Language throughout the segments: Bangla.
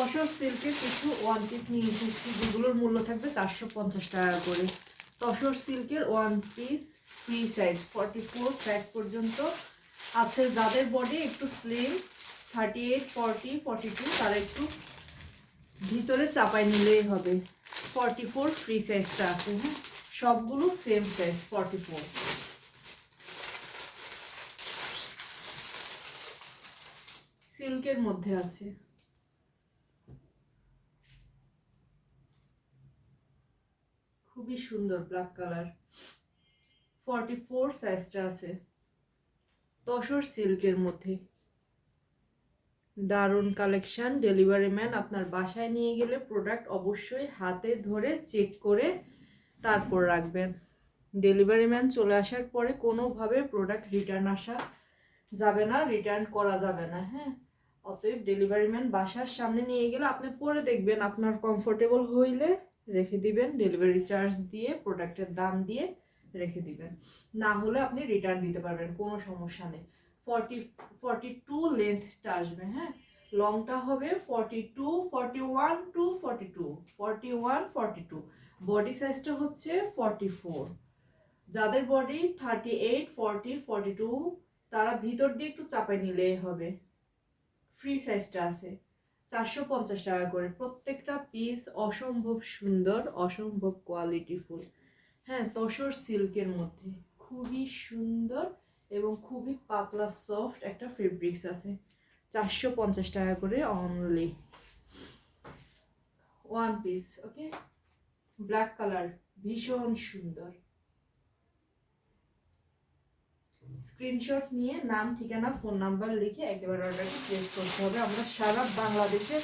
তসর সিল্কের কিছু ওয়ান পিস নিয়ে এসেছি, যেগুলোর মূল্য থাকবে চারশো পঞ্চাশ টাকা করে। তসর সিল্কের one piece free size forty four size পর্যন্ত আছে। যাদের বডি একটু slim thirty eight forty forty two তারা একটু ভিতরে চাপাই নিলেই হবে। ফর্টি ফোর ফ্রি সাইজটা আছে হ্যাঁ? সবগুলো সেম সাইজ ফর্টি ফোর সিল্কের মধ্যে আছে। খুবই সুন্দর ব্ল্যাক কালার ফর্টি ফোর সাইজটা আছে। তসর সিল্কের মধ্যে। দারুণ কালেকশন ডেলিভারি ম্যান আপনার বাসায় নিয়ে গেলে প্রোডাক্ট অবশ্যই হাতে ধরে চেক করে তারপর রাখবেন। ডেলিভারি ম্যান চলে আসার পরে কোনোভাবে প্রোডাক্ট রিটার্ন আসা যাবে না রিটার্ন করা যাবে না হ্যাঁ? অতএব ডেলিভারি ম্যান বাসার সামনে নিয়ে গেলে আপনি পরে দেখবেন আপনার কমফোর্টেবল হইলে রেখে দিবেন ডেলিভারি চার্জ দিয়ে প্রোডাক্টের দাম দিয়ে রেখে দিবেন। না হলে আপনি রিটার্ন দিতে পারবেন, কোনো সমস্যা নেই। ফর্টি ফর্টি টু লেন্থটা আসবে হ্যাঁ? লংটা হবে forty two forty one two forty two forty one forty two body সাইজটা হচ্ছে ফর্টি ফোর যাদের body thirty eight forty forty two তারা ভিতর দিয়ে একটু চাপাই নিলেই হবে। ফ্রি সাইজটা আছে। চারশো পঞ্চাশ টাকা করে। প্রত্যেকটা পিস অসম্ভব সুন্দর, অসম্ভব কোয়ালিটিফুল হ্যাঁ তসর সিল্কের মধ্যে। খুবই সুন্দর এবং খুবই পাতলা সফট একটা ফেব্রিক্স আছে। চারশো পঞ্চাশ টাকা করে only one piece okay black colour ভীষণ সুন্দর। স্ক্রিনশট নিয়ে নাম, ঠিকানা ফোন নাম্বার লিখে একেবারে অর্ডারটি প্লেস করতে হবে। আমরা সারা বাংলাদেশে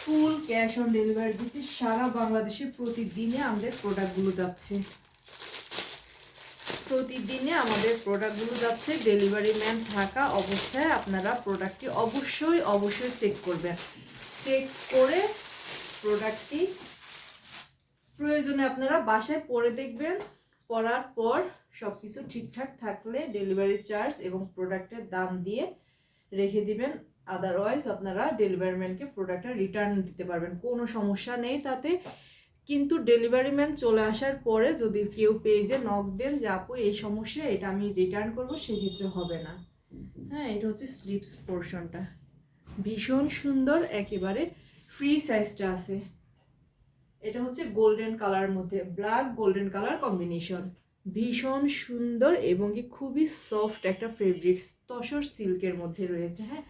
ফুল ক্যাশ অন ডেলিভারি দিচ্ছি। সারা বাংলাদেশে প্রতিদিনে আমাদের প্রোডাক্টগুলো যাচ্ছে। প্রতিদিনে আমাদের প্রোডাক্টগুলো যাচ্ছে। ডেলিভারি ম্যান থাকা অবস্থায় আপনারা প্রোডাক্টটি অবশ্যই অবশ্যই চেক করবেন। চেক করে প্রোডাক্টটি প্রয়োজনে আপনারা বাসায় পরে দেখবেন। পরার পর সব কিছু ঠিকঠাক থাকলে ডেলিভারি চার্জ এবং প্রোডাক্টের দাম দিয়ে রেখে দিবেন। আদারওয়াইজ আপনারা ডেলিভারি ম্যানকে প্রোডাক্টটা রিটার্ন দিতে পারবেন। কোনো সমস্যা নেই তাতে। কিন্তু ডেলিভারি ম্যান চলে আসার পরে যদি কেউ পেজে নক দেন যে, আপু, এই সমস্যা, এটা আমি রিটার্ন করব, সেক্ষেত্রে হবে না। হ্যাঁ এটা হচ্ছে স্লিপস পোর্শনটা ভীষণ সুন্দর, একেবারে ফ্রি সাইজটা আছে। এটা হচ্ছে গোল্ডেন কালার মধ্যে ব্ল্যাক গোল্ডেন কালার কম্বিনেশন ভীষণ সুন্দর এবং কি খুবই সফট একটা ফেব্রিক্স তসর সিল্কের মধ্যে রয়েছে হ্যাঁ?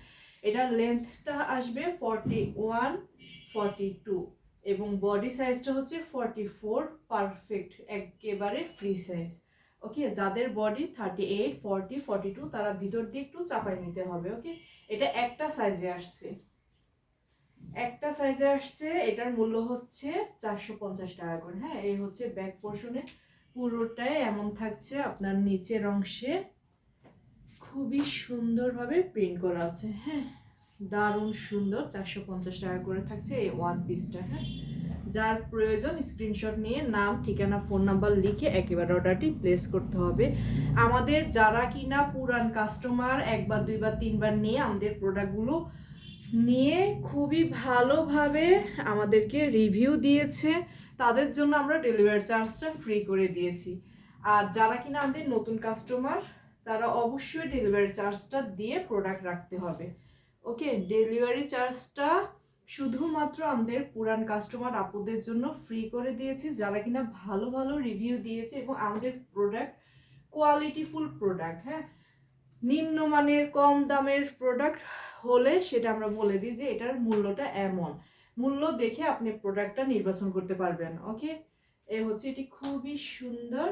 এটার লেন্থটা আসবে ফর্টি ওয়ান ফর্টি টু এবং বডি সাইজটা হচ্ছে ফর্টি ফোর পারফেক্ট একেবারে ফ্রি সাইজ ওকে যাদের body thirty eight forty forty two তারা ভিতর দিয়ে একটু চাপাই নিতে হবে ওকে এটা একটা সাইজে আসছে। একটা সাইজে আসছে, এটার মূল্য হচ্ছে চারশো পঞ্চাশ টাকা করে হ্যাঁ? এই হচ্ছে ব্যাক পোর্শনে পুরোটাই এমন থাকছে, আপনার নিচের অংশে খুবই সুন্দরভাবে প্রিন্ট করা আছে হ্যাঁ? দারুণ সুন্দর, চারশো পঞ্চাশ টাকা করে থাকছে এই ওয়ান পিসটা হ্যাঁ? যার প্রয়োজন স্ক্রিনশট নিয়ে নাম, ঠিকানা ফোন নাম্বার লিখে একেবারে অর্ডারটি প্লেস করতে হবে। আমাদের যারা কিনা পুরান কাস্টমার একবার, দুইবার, তিনবার নিয়ে আমাদের প্রোডাক্টগুলো নিয়ে খুবই ভালোভাবে আমাদেরকে রিভিউ দিয়েছে। তাদের জন্য আমরা ডেলিভারি চার্জটা ফ্রি করে দিয়েছি। আর যারা কিনা আমাদের নতুন কাস্টমার তারা অবশ্যই ডেলিভারি চার্জটা দিয়ে প্রোডাক্ট রাখতে হবে। ওকে ডেলিভারি চার্জটা শুধুমাত্র আমাদের পুরান কাস্টমার আপুদের জন্য ফ্রি করে দিয়েছি। যারা কিনা ভালো ভালো রিভিউ দিয়েছে এবং আমাদের প্রোডাক্ট কোয়ালিটিফুল প্রোডাক্ট হ্যাঁ? নিম্নমানের কম দামের প্রোডাক্ট হলে সেটা আমরা বলে দিই যে এটার মূল্যটা এমন। মূল্য দেখে আপনি প্রোডাক্টটা নির্বাচন করতে পারবেন ওকে এ হচ্ছে এটি খুবই সুন্দর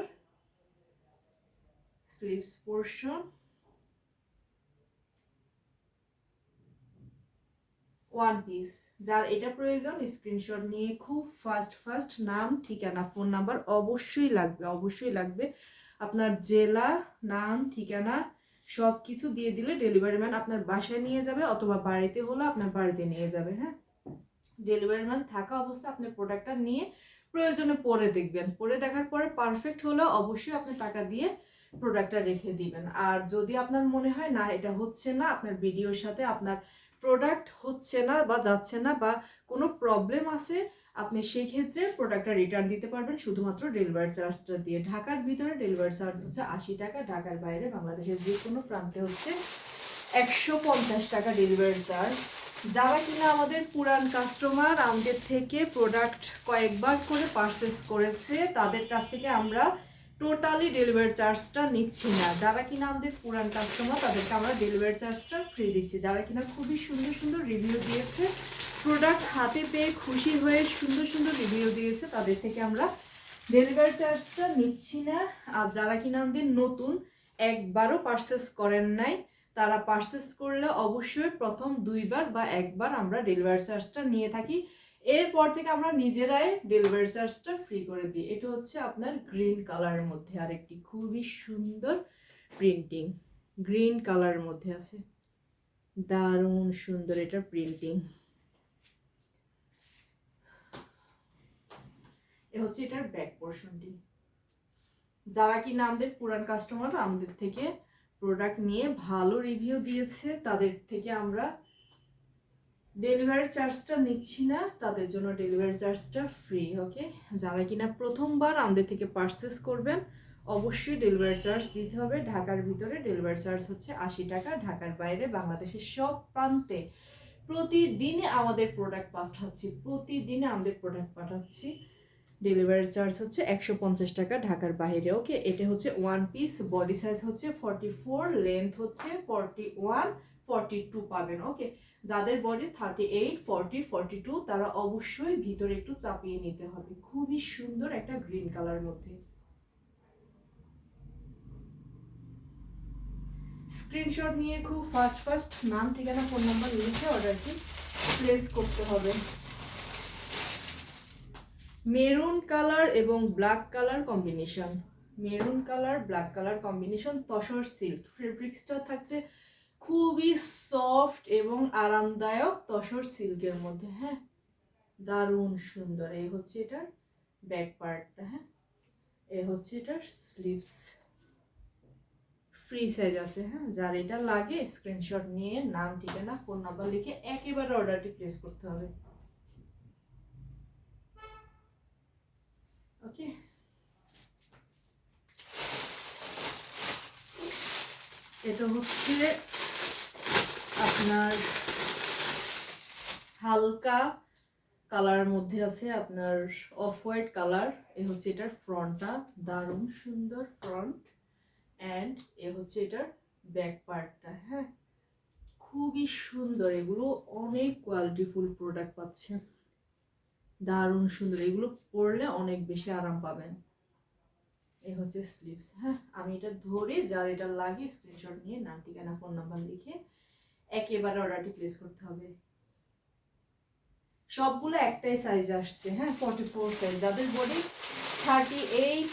স্লিপস পোর্শন ওয়ান পিস যার এটা প্রয়োজন স্ক্রিনশট নিয়ে খুব ফাস্ট ফাস্ট নাম, ঠিকানা ফোন নাম্বার অবশ্যই লাগবে অবশ্যই লাগবে। আপনার জেলা, নাম, ঠিকানা সব কিছু দিয়ে দিলে ডেলিভারি ম্যান আপনার বাসায় নিয়ে যাবে অথবা বাড়িতে হলে আপনার বাড়িতে নিয়ে যাবে হ্যাঁ? ডেলিভারি ম্যান থাকা অবস্থা আপনি প্রোডাক্টটা নিয়ে প্রয়োজনে পরে দেখবেন। পরে দেখার পরে পারফেক্ট হলে অবশ্যই আপনি টাকা দিয়ে প্রোডাক্টটা রেখে দিবেন। আর যদি আপনার মনে হয়, না, এটা হচ্ছে না, আপনার ভিডিওর সাথে আপনার প্রোডাক্ট হচ্ছে না বা যাচ্ছে না বা কোনো প্রবলেম আছে আপনি সেই ক্ষেত্রে প্রোডাক্টটা রিটার্ন দিতে পারবেন শুধুমাত্র ডেলিভারি চার্জটা দিয়ে। ঢাকার ভিতরে ডেলিভারি চার্জ হচ্ছে আশি টাকা, ঢাকার বাইরে বাংলাদেশের যে কোনো প্রান্তে হচ্ছে একশো পঞ্চাশ টাকা ডেলিভারি চার্জ যারা কিনা আমাদের পুরান কাস্টমার আমাদের থেকে প্রোডাক্ট কয়েকবার করে পারচেস করেছে, তাদের কাছ থেকে আমরা টোটালি ডেলিভারি চার্জটা নিচ্ছি না। যারা কিনা আমাদের পুরান কাস্টমার তাদেরকে আমরা ডেলিভারি চার্জটা ফ্রি দিচ্ছি। যারা কিনা খুবই সুন্দর সুন্দর রিভিউ দিয়েছে প্রোডাক্ট হাতে পেয়ে খুশি হয়ে সুন্দর সুন্দর রিভিউ দিয়েছে, তাদের থেকে আমরা ডেলিভারি চার্জটা নিচ্ছি না। আর যারা কিনা আমাদের নতুন, একবারও পার্সেস করেন নাই, তারা পারচেস করলে অবশ্যই প্রথম দুইবার বা একবার আমরা ডেলিভারি চার্জটা নিয়ে থাকি। এরপর থেকে আমরা নিজেরাই ডেলিভারি চার্জটা ফ্রি করে দিই। এটা হচ্ছে আপনার গ্রিন কালারের মধ্যে আর একটি খুবই সুন্দর প্রিন্টিং গ্রিন কালারের মধ্যে আছে। দারুণ সুন্দর এটা প্রিন্টিং এ হচ্ছে এটার ব্যাক পোর্শনটি যারা কিনা আমাদের পুরান কাস্টমার আমাদের থেকে প্রোডাক্ট নিয়ে ভালো রিভিউ দিয়েছে, তাদের থেকে আমরা ডেলিভারি চার্জটা নিচ্ছি না, তাদের জন্য ডেলিভারি চার্জটা ফ্রি ওকে যারা কিনা প্রথমবার আমাদের থেকে পারচেস করবেন, অবশ্যই ডেলিভারি চার্জ দিতে হবে। ঢাকার ভিতরে ডেলিভারি চার্জ হচ্ছে আশি টাকা, ঢাকার বাইরে বাংলাদেশের সব প্রান্তে প্রতিদিনে আমাদের প্রোডাক্ট পাঠাচ্ছি প্রতিদিনে আমাদের প্রোডাক্ট পাঠাচ্ছি। ডেলিভারি চার্জ হচ্ছে একশো পঞ্চাশ টাকা ঢাকার বাইরে, ওকে? এটা হচ্ছে ওয়ান পিস বডি সাইজ হচ্ছে ফর্টি ফোর লেন্থ হচ্ছে ফর্টি ওয়ান ফর্টি টু পাবেন, ওকে? যাদের body thirty eight forty forty two তারা অবশ্যই ভিতরে একটু চাপিয়ে নিতে হবে। খুবই সুন্দর একটা গ্রিন কালার মধ্যে। স্ক্রিনশট নিয়ে খুব ফাস্ট ফাস্ট নাম, ঠিকানা ফোন নাম্বার লিখে অর্ডারটি প্লেস করতে হবে। মেরুন কালার এবং black colour combination. Maroon colour, black colour combination, tussar silk. ফেব্রিক্সটা থাকছে খুবই সফট এবং আরামদায়ক তসর সিল্কের মধ্যে হ্যাঁ? দারুণ সুন্দর। এই হচ্ছে এটার ব্যাক পার্টটা হ্যাঁ? এ হচ্ছে এটার স্লিভস। ফ্রি সাইজ আছে হ্যাঁ? যার এটা লাগে, স্ক্রিনশট নিয়ে, নাম, ঠিকানা, ফোন নাম্বার লিখে একেবারে অর্ডারটি প্লেস করতে হবে ওকে এটা হচ্ছে আপনার হালকা কালারের মধ্যে আছে আপনার অফ হোয়াইট কালার। এ হচ্ছে এটার ফ্রন্টটা, দারুণ সুন্দর ফ্রন্ট। অ্যান্ড এ হচ্ছে এটার ব্যাক পার্টটা হ্যাঁ? খুবই সুন্দর, এগুলো অনেক কোয়ালিটিফুল প্রোডাক্ট পাচ্ছেন। দারুণ সুন্দর, এগুলো পরলে অনেক বেশি আরাম পাবেন। এই হচ্ছে স্লিপস হ্যাঁ? আমি এটা ধরে যার এটা লাগে স্ক্রিনশট নিয়ে নাম ঠিকানা ফোন নাম্বার লিখে একেবারে অর্ডারটি প্লেস করতে হবে। সবগুলো একটাই সাইজ আসছে হ্যাঁ? ফর্টি ফোর সাইজ যাদের body thirty eight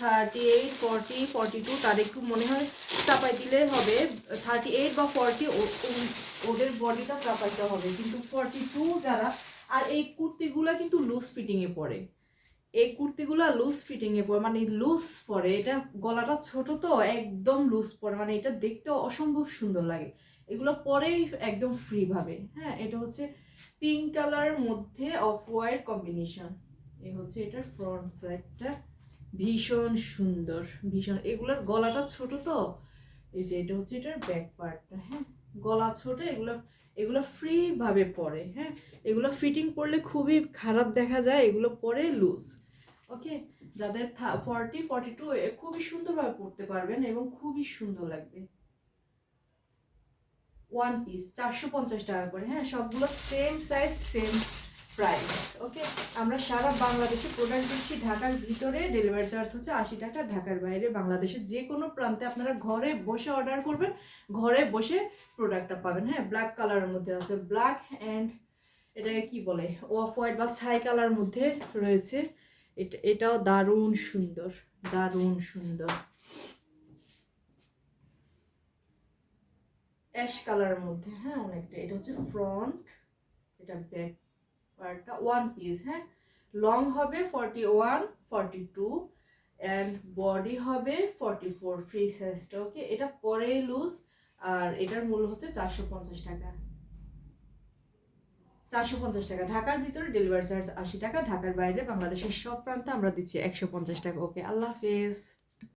thirty eight forty forty two তার একটু মনে হয় চাপাই দিলে হবে। থার্টি এইট বা ফর্টি ওদের বডিটা চাপাইতে হবে। কিন্তু ফর্টি টু যারা, আর এই কুর্তিগুলো কিন্তু লুজ ফিটিংয়ে পড়ে। এই কুর্তিগুলো লুজ ফিটিংয়ে পরে মানে লুজ পরে, এটা গলাটা ছোট তো, একদম লুজ পরে মানে এটা দেখতে অসম্ভব সুন্দর লাগে। এগুলো পরেই একদম ফ্রি ভাবে হ্যাঁ? এটা হচ্ছে পিঙ্ক কালারের মধ্যে অফ হোয়াইট কম্বিনেশন এ হচ্ছে এটার ফ্রন্ট সাইডটা ভীষণ সুন্দর, ভীষণ। এগুলোর গলাটা ছোট তো, এই যে এটা হচ্ছে এটার ব্যাক পার্টটা হ্যাঁ? গলা ছোট, এগুলো এগুলো ফ্রি ভাবে পরে হ্যাঁ? এগুলো ফিটিং পরলে খুবই খারাপ দেখা যায়, এগুলো পরে লুজ ওকে যাদের ফর্টি ফর্টি টু খুবই সুন্দরভাবে পরতে পারবেন এবং খুবই সুন্দর লাগবে। ওয়ান পিস চারশো পঞ্চাশ টাকা করে হ্যাঁ সবগুলো same size same price okay আমরা সারা বাংলাদেশে প্রোডাক্ট দিচ্ছি, ঢাকার ভিতরে ডেলিভারি চার্জ হচ্ছে আশি টাকা, ঢাকার বাইরে বাংলাদেশের যে কোনো প্রান্তে আপনারা ঘরে বসে অর্ডার করবেন, ঘরে বসে প্রোডাক্টটা পাবেন হ্যাঁ ব্ল্যাক কালারের মধ্যে আছে ব্ল্যাক অ্যান্ড এটাকে কি বলে অফ হোয়াইট বা ছাই কালার মধ্যে রয়েছে। এটা, এটাও দারুণ সুন্দর দারুণ সুন্দর। অ্যাশ কালারের মধ্যে হ্যাঁ অনেকটা। এটা হচ্ছে ফ্রন্ট, এটা ব্যাক পার্টটা ওয়ান পিস হ্যাঁ। লং হবে forty one forty two and body হবে ফর্টি ফোর ফ্রি সাইজটা ওকে এটা পরে লুজ আর এটার মূল্য হচ্ছে চারশো পঞ্চাশ টাকা। চারশো পঞ্চাশ টাকা। ঢাকার ভিতরে ডেলিভারি চার্জ আশি টাকা, ঢাকার বাইরে বাংলাদেশের সব প্রান্তে আমরা দিচ্ছি একশো পঞ্চাশ টাকা। ওকে আল্লাহ হাফেজ।